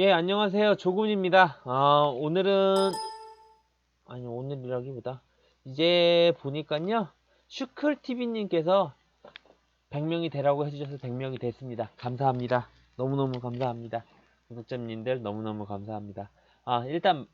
예, 안녕하세요. 조군입니다. 아, 오늘은, 아니, 오늘이라기보다, 이제 보니까요, 슈클TV님께서 100명이 되라고 해주셔서 100명이 됐습니다. 감사합니다. 너무너무 감사합니다. 구독자님들 너무너무 감사합니다. 아, 일단,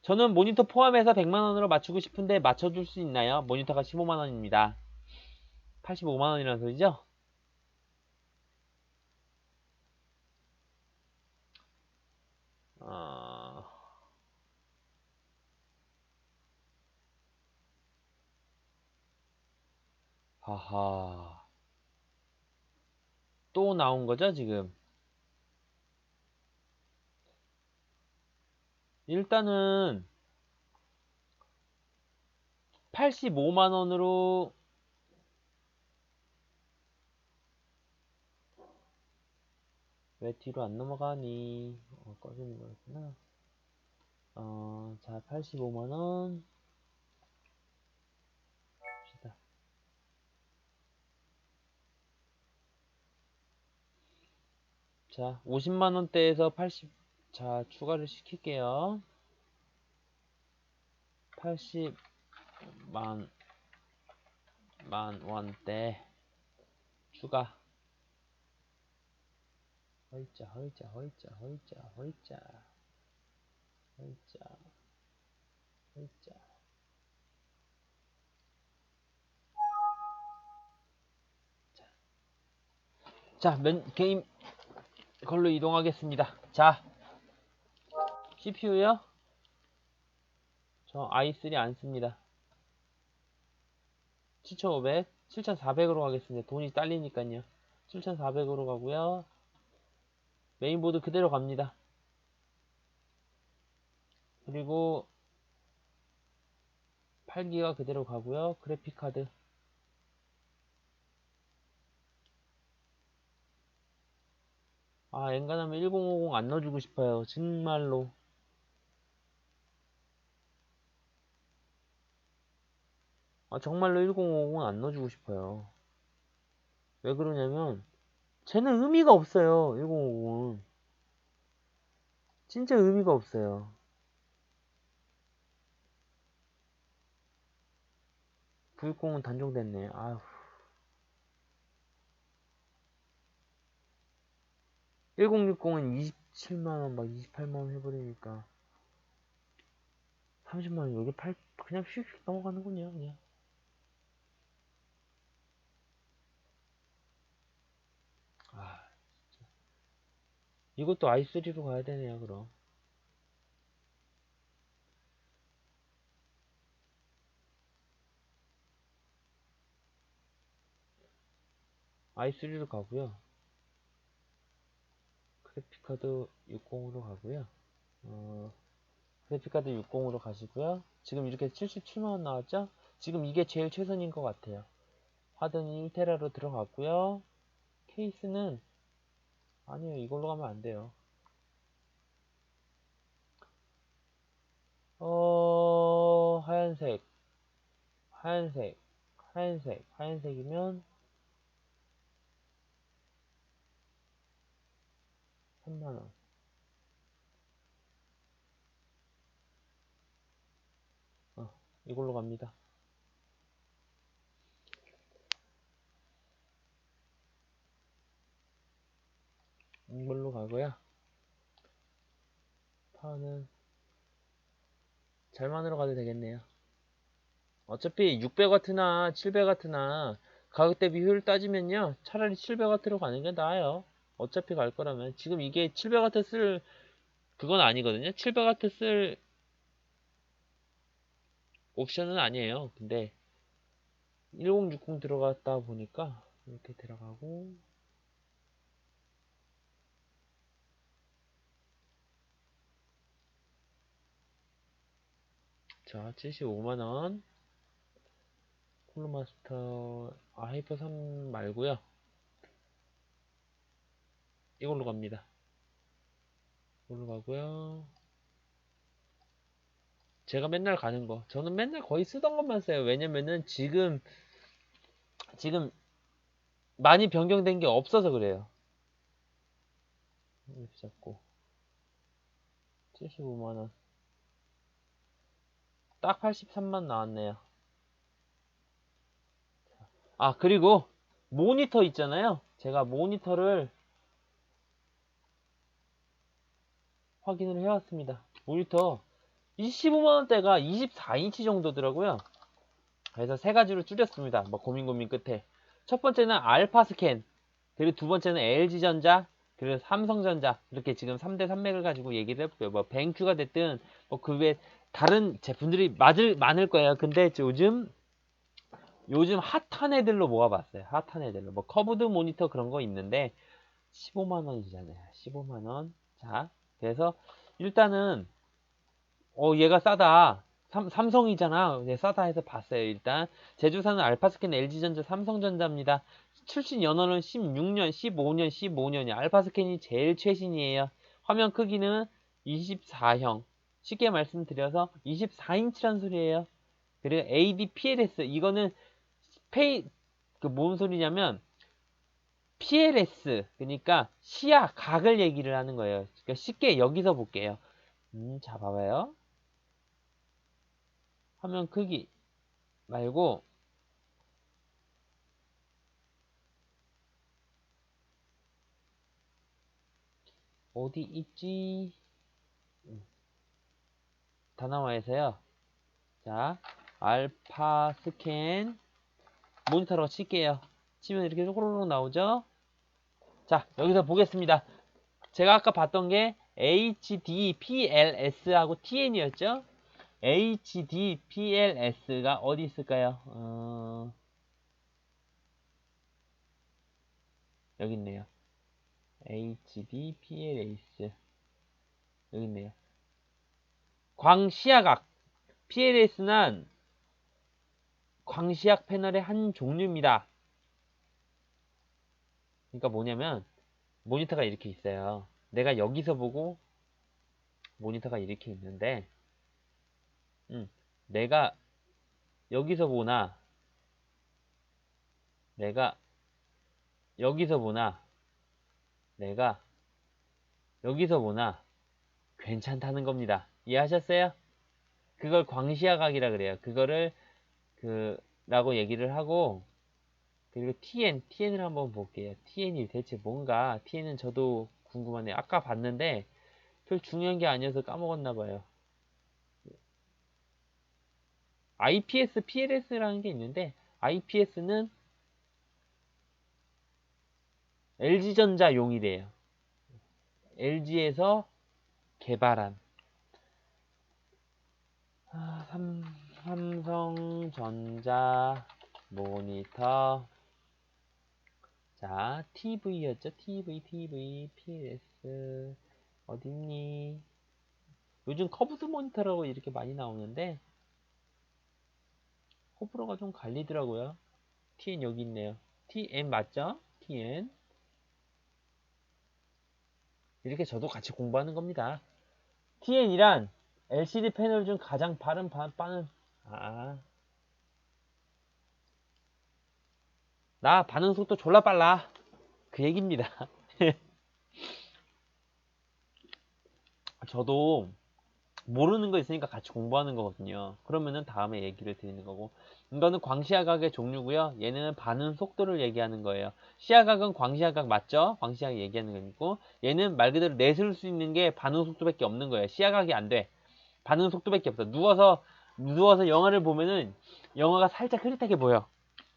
저는 모니터 포함해서 100만원으로 맞추고 싶은데 맞춰줄 수 있나요? 모니터가 15만원입니다. 85만원이라는 소리죠? 어... 하하. 또 나온 거죠, 지금? 일단은 85만 원으로 왜 뒤로 안 넘어가니? 어, 꺼지는 거였구나. 어, 자, 85만 원. 자, 50만 원대에서 80, 자, 추가를 시킬게요. 80만, 만 원대 추가. 헐자 헐자 헐자 헐자 헐자 헐자 헐자 자, 면, 게임 걸로 이동하겠습니다. 자, CPU요? 저 i3 안 씁니다. 7500, 7400으로 가겠습니다. 돈이 딸리니까요. 7400으로 가고요. 메인보드 그대로 갑니다. 그리고 8기가 그대로 가고요. 그래픽카드 아 엔간하면 1050 안 넣어주고 싶어요. 정말로 아 정말로 1050은 안 넣어주고 싶어요. 왜 그러냐면 쟤는 의미가 없어요. 1050은. 진짜 의미가 없어요. 부육공은 단종됐네. 아휴. 1060은 27만원, 막 28만원 해버리니까. 30만원 여기 팔, 그냥 휙휙 넘어가는군요, 그냥. 아, 진짜. 이것도 i3로 가야 되네요, 그럼. i3로 가고요. 그래픽카드 60으로 가고요. 어, 그래픽카드 60으로 가시고요. 지금 이렇게 77만원 나왔죠? 지금 이게 제일 최선인 것 같아요. 하드는 1테라로 들어갔고요. 케이스는 아니에요. 이걸로 가면 안 돼요. 어, 하얀색, 하얀색, 하얀색, 하얀색이면 3만원. 어, 이걸로 갑니다. 이걸로 가고요. 파는 잘만으로 가도 되겠네요. 어차피 600W나 700W나 가격 대비 효율 따지면요. 차라리 700W로 가는 게 나아요. 어차피 갈 거라면. 지금 이게 700W 쓸 그건 아니거든요. 700W 쓸 옵션은 아니에요. 근데 1060 들어갔다 보니까 이렇게 들어가고 자, 75만원. 쿨러마스터, 아, 하이퍼 3 말고요 이걸로 갑니다. 이걸로 가고요 제가 맨날 가는 거. 저는 맨날 거의 쓰던 것만 써요. 왜냐면은 지금, 지금 많이 변경된 게 없어서 그래요. 잡고. 75만원. 딱 83만 나왔네요. 아, 그리고 모니터 있잖아요. 제가 모니터를 확인을 해왔습니다. 모니터 25만원대가 24인치 정도더라고요. 그래서 세 가지로 줄였습니다. 뭐 고민 고민 끝에. 첫 번째는 알파 스캔, 그리고 두 번째는 LG전자, 그리고 삼성전자 이렇게 지금 3대 산맥을 가지고 얘기를 해볼게요. 뭐 뱅큐가 됐든 뭐 그 외 다른 제품들이 맞을 많을 거예요. 근데 요즘 요즘 핫한 애들로 모아봤어요. 핫한 애들로 뭐 커브드 모니터 그런 거 있는데 15만 원이잖아요. 15만 원. 자, 그래서 일단은 어 얘가 싸다. 삼, 삼성이잖아. 네, 싸다 해서 봤어요. 일단 제주사는 알파스캔, LG전자, 삼성전자입니다. 출신 연원은 16년, 15년, 15년이 알파스캔이 제일 최신이에요. 화면 크기는 24형. 쉽게 말씀드려서 24인치란 소리예요. 그리고 ADPLS 이거는 페이 그 뭔 소리냐면 PLS 그러니까 시야 각을 얘기를 하는 거예요. 그러니까 쉽게 여기서 볼게요. 음, 자 봐봐요. 화면 크기 말고 어디 있지? 음. 다나와에서요. 자, 알파 스캔 모니터로 칠게요. 치면 이렇게 쪼그로록 나오죠? 자, 여기서 보겠습니다. 제가 아까 봤던 게 HDPLS하고 TN이었죠? HDPLS가 어디 있을까요? 어... 여기 있네요. HDPLS 여기 있네요. 광시야각 PLS는 광시약 패널의 한 종류입니다. 그러니까 뭐냐면 모니터가 이렇게 있어요. 내가 여기서 보고 모니터가 이렇게 있는데 음, 내가 여기서 보나 내가 여기서 보나 내가 여기서 보나 괜찮다는 겁니다. 이해하셨어요? 그걸 광시야각이라 그래요. 그거를 그 라고 얘기를 하고 그리고 TN, TN을 한번 볼게요. TN이 대체 뭔가 TN은 저도 궁금하네요. 아까 봤는데 별 중요한 게 아니어서 까먹었나 봐요. IPS, PLS라는 게 있는데 IPS는 LG전자 용이래요. LG에서 개발한 아, 삼, 삼성전자 모니터 자 TV였죠? TV TV PS 어딨니? 요즘 커브드 모니터라고 이렇게 많이 나오는데 호불호가 좀 갈리더라고요. TN 여기 있네요. TN 맞죠? TN 이렇게 저도 같이 공부하는 겁니다. TN이란 LCD 패널 중 가장 빠른 바, 빠른 아. 나 반응 속도 졸라 빨라. 그 얘기입니다. 저도 모르는 거 있으니까 같이 공부하는 거거든요. 그러면은 다음에 얘기를 드리는 거고. 이거는 광시야각의 종류고요. 얘는 반응 속도를 얘기하는 거예요. 시야각은 광시야각 맞죠? 광시야각 얘기하는 거고. 얘는 말 그대로 내줄 수 있는 게 반응 속도밖에 없는 거예요. 시야각이 안 돼. 반응 속도밖에 없어. 누워서 누워서 영화를 보면은 영화가 살짝 흐릿하게 보여.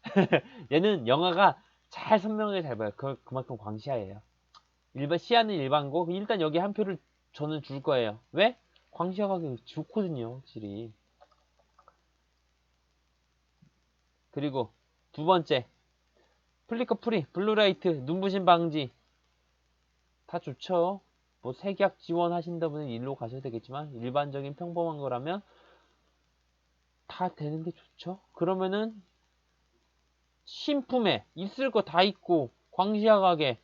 얘는 영화가 잘 선명하게 잘 보여. 그, 그만큼 광시야예요. 일반 시야는 일반고 일단 여기 한 표를 저는 줄 거예요. 왜? 광시야가 좋거든요, 확실히. 그리고 두 번째 플리커 프리, 블루라이트, 눈부심 방지 다 좋죠. 뭐 색약 지원하신다 분은 일로 가셔야 되겠지만 일반적인 평범한 거라면 다 되는 게 좋죠. 그러면은 신품에 있을 거 다 있고 광시야 가게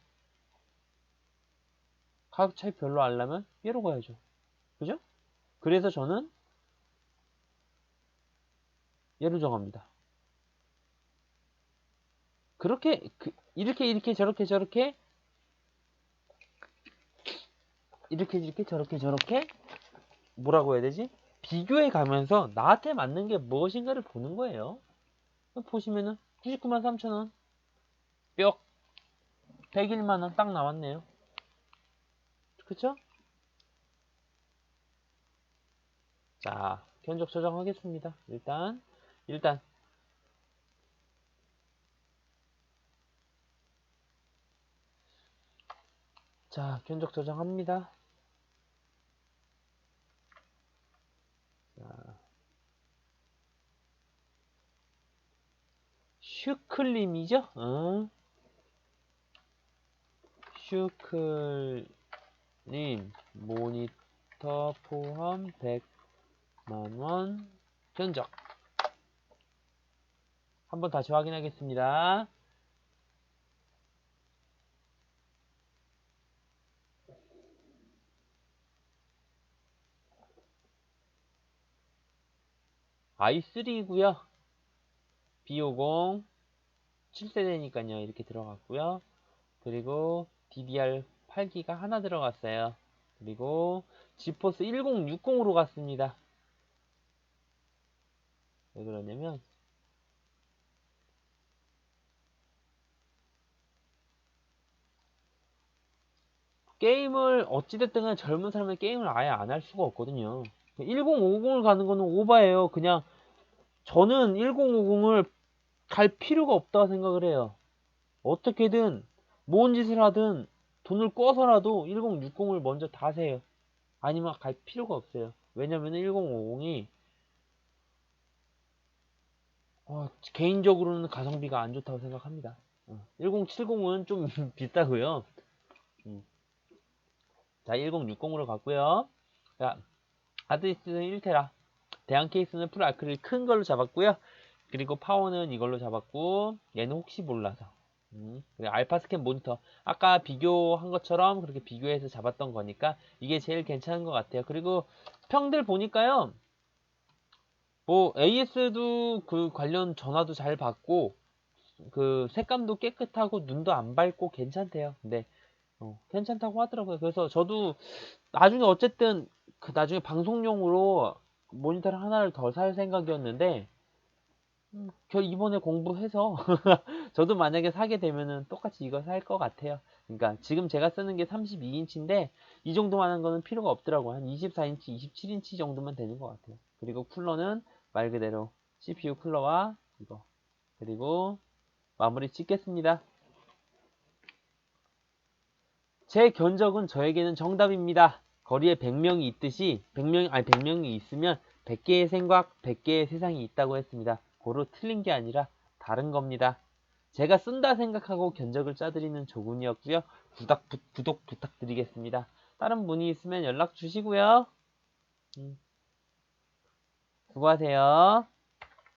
가격 차이 별로 안나면 얘로 가야죠. 그죠? 그래서 저는 얘로 정합니다. 그렇게 그, 이렇게 이렇게 저렇게 저렇게 이렇게 이렇게 저렇게 저렇게 뭐라고 해야 되지? 비교해 가면서 나한테 맞는 게 무엇인가를 보는 거예요. 보시면은 99만 3천원 뿅 101만원 딱 나왔네요. 그쵸? 자, 견적 저장하겠습니다. 일단, 일단, 자, 견적 저장합니다. 자, 슈클림이죠? 어? 슈클림 모니터 포함 100만원 견적 한번 다시 확인하겠습니다. i3이고요. B50 7세대니까요. 이렇게 들어갔고요. 그리고 DDR 8기가 하나 들어갔어요. 그리고 지포스 1060으로 갔습니다. 왜 그러냐면 게임을 어찌됐든 젊은 사람은 게임을 아예 안 할 수가 없거든요. 1050을 가는 거는 오바예요. 그냥 저는 1050을 갈 필요가 없다고 생각을 해요. 어떻게든 뭔 짓을 하든 돈을 꿔서라도 1060을 먼저 다세요. 아니면 갈 필요가 없어요. 왜냐면 1050이 어, 개인적으로는 가성비가 안 좋다고 생각합니다. 어, 1070은 좀 비싸고요. 음. 자, 1060으로 갔고요. 자, 하드디스크는 1테라. 대항 케이스는 풀 아크릴 큰 걸로 잡았고요. 그리고 파워는 이걸로 잡았고 얘는 혹시 몰라서 음, 그리고 알파 스캔 모니터 아까 비교한 것처럼 그렇게 비교해서 잡았던 거니까 이게 제일 괜찮은 것 같아요. 그리고 평들 보니까요. 뭐 AS도 그 관련 전화도 잘 받고 그 색감도 깨끗하고 눈도 안 밝고 괜찮대요. 근데 어, 괜찮다고 하더라고요. 그래서 저도 나중에 어쨌든 그 나중에 방송용으로 모니터를 하나를 더 살 생각이었는데 음, 저 이번에 공부해서 저도 만약에 사게 되면은 똑같이 이거 살 것 같아요. 그러니까 지금 제가 쓰는 게 32인치인데 이 정도만 한 거는 필요가 없더라고요. 한 24인치, 27인치 정도만 되는 것 같아요. 그리고 쿨러는 말 그대로 CPU 쿨러와 이거 그리고 마무리 짓겠습니다. 제 견적은 저에게는 정답입니다. 거리에 100명이 있듯이 100명 아니 100명이 있으면 100개의 생각, 100개의 세상이 있다고 했습니다. 고로 틀린 게 아니라 다른 겁니다. 제가 쓴다 생각하고 견적을 짜드리는 조군이었고요. 구독, 부, 구독 부탁드리겠습니다. 다른 문의 있으면 연락 주시고요. 음. 수고하세요.